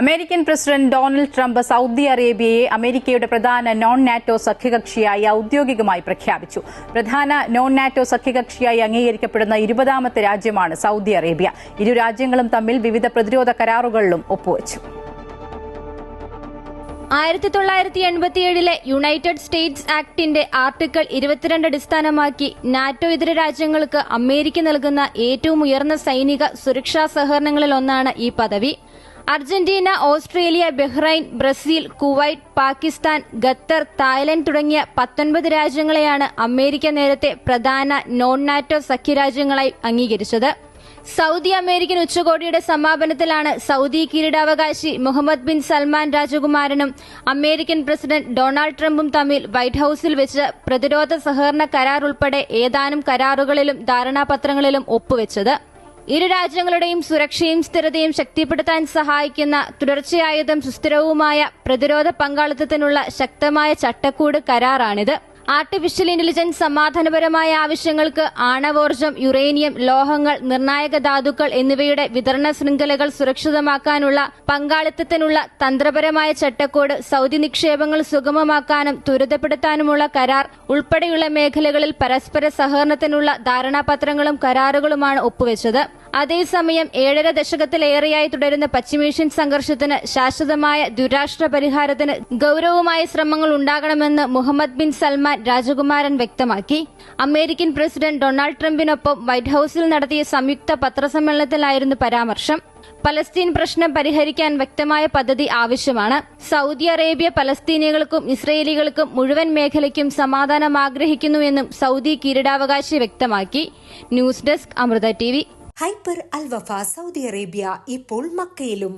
American president Donald Trump Saudi അറേബ്യയെ അമേരിക്കയുടെ പ്രധാന non NATO സഖ്യകക്ഷിയായി ഔദ്യോഗികമായി പ്രഖ്യാപിച്ചു. പ്രധാന നോൺ നാറ്റോ സഖ്യകക്ഷിയായി അംഗീകരിക്കപ്പെടുന്ന ഇരുപതാമത്തെ രാജ്യമാണ് സൗദി അറേബ്യ. ഇരു രാജ്യങ്ങളും തമ്മിൽ വിവിധ പ്രതിരോധ കരാറുകളിലും ഒപ്പുവച്ചു. ആയിരത്തി തൊള്ളായിരത്തി എൺപത്തിയേഴിലെ യുണൈറ്റഡ് സ്റ്റേറ്റ്സ് ആക്ടിന്റെ ആർട്ടിക്കിൾ ഇരുപത്തിരണ്ട് അടിസ്ഥാനമാക്കി നാറ്റോ ഇതര രാജ്യങ്ങൾക്ക് അമേരിക്ക നൽകുന്ന ഏറ്റവും ഉയർന്ന സൈനിക സുരക്ഷാ സഹകരണങ്ങളിൽ ഒന്നാണ് ഈ പദവി. Argentina Australia Bahrain Brazil Kuwait Pakistan Qatar Thailand തുടങ്ങിയ പത്തൊൻപത് രാജ്യങ്ങളെയാണ് അമേരിക്ക നേരത്തെ പ്രധാന നോൺ നാറ്റോ സഖ്യരാജ്യങ്ങളായി അംഗീകരിച്ചത്. സൗദി അമേരിക്കൻ ഉച്ചകോടിയുടെ സമാപനത്തിലാണ് സൗദി കിരീടാവകാശി മുഹമ്മദ് ബിൻ സൽമാൻ രാജകുമാരനും അമേരിക്കൻ പ്രസിഡന്റ് ഡൊണാൾഡ് ട്രംപും തമ്മിൽ വൈറ്റ് ഹൌസിൽ വെച്ച് പ്രതിരോധ സഹകരണ കരാർ ഉൾപ്പെടെ ഏതാനും കരാറുകളിലും ധാരണാപത്രങ്ങളിലും ഒപ്പുവെച്ചത്. ഇരു രാജ്യങ്ങളുടെയും സുരക്ഷയും സ്ഥിരതയും ശക്തിപ്പെടുത്താൻ സഹായിക്കുന്ന തുടർച്ചയായതും സുസ്ഥിരവുമായ പ്രതിരോധ പങ്കാളിത്തത്തിനുള്ള ശക്തമായ ചട്ടക്കൂട് കരാറാണിത്. ആർട്ടിഫിഷ്യൽ ഇന്റലിജൻസ് സമാധാനപരമായ ആവശ്യങ്ങൾക്ക് ആണവോർജം യുറേനിയം ലോഹങ്ങൾ നിർണായക ധാതുക്കൾ എന്നിവയുടെ വിതരണ ശൃംഖലകൾ സുരക്ഷിതമാക്കാനുള്ള പങ്കാളിത്തത്തിനുള്ള തന്ത്രപരമായ ചട്ടക്കൂട് സൗദി നിക്ഷേപങ്ങൾ സുഗമമാക്കാനും ത്വരിതപ്പെടുത്താനുമുള്ള കരാർ ഉൾപ്പെടെയുള്ള മേഖലകളിൽ പരസ്പര സഹകരണത്തിനുള്ള ധാരണാപത്രങ്ങളും കരാറുകളുമാണ് ഒപ്പുവെച്ചത്. അതേസമയം ഏഴര ദശകത്തിലേറെയായി തുടരുന്ന പശ്ചിമേഷ്യൻ സംഘർഷത്തിന് ശാശ്വതമായ ദുരാഷ്ട്ര പരിഹാരത്തിന് ഗൌരവമായ ശ്രമങ്ങൾ ഉണ്ടാകണമെന്ന് മുഹമ്മദ് ബിൻ സൽമാൻ രാജകുമാരൻ വ്യക്തമാക്കി. അമേരിക്കൻ പ്രസിഡന്റ് ഡൊണാൾഡ് ട്രംപിനൊപ്പം വൈറ്റ് ഹൌസിൽ നടത്തിയ സംയുക്ത പത്രസമ്മേളനത്തിലായിരുന്നു പരാമർശം. പലസ്തീൻ പ്രശ്നം പരിഹരിക്കാൻ വ്യക്തമായ പദ്ധതി ആവശ്യമാണ്. സൗദി അറേബ്യ പലസ്തീനികൾക്കും ഇസ്രയേലികൾക്കും മുഴുവൻ മേഖലയ്ക്കും സമാധാനം ആഗ്രഹിക്കുന്നുവെന്നും സൗദി കിരീടാവകാശി വ്യക്തമാക്കി. News desk Amrita T hyper Alwafa Saudi Arabia ഇപ്പോൾ മക്കയിലും.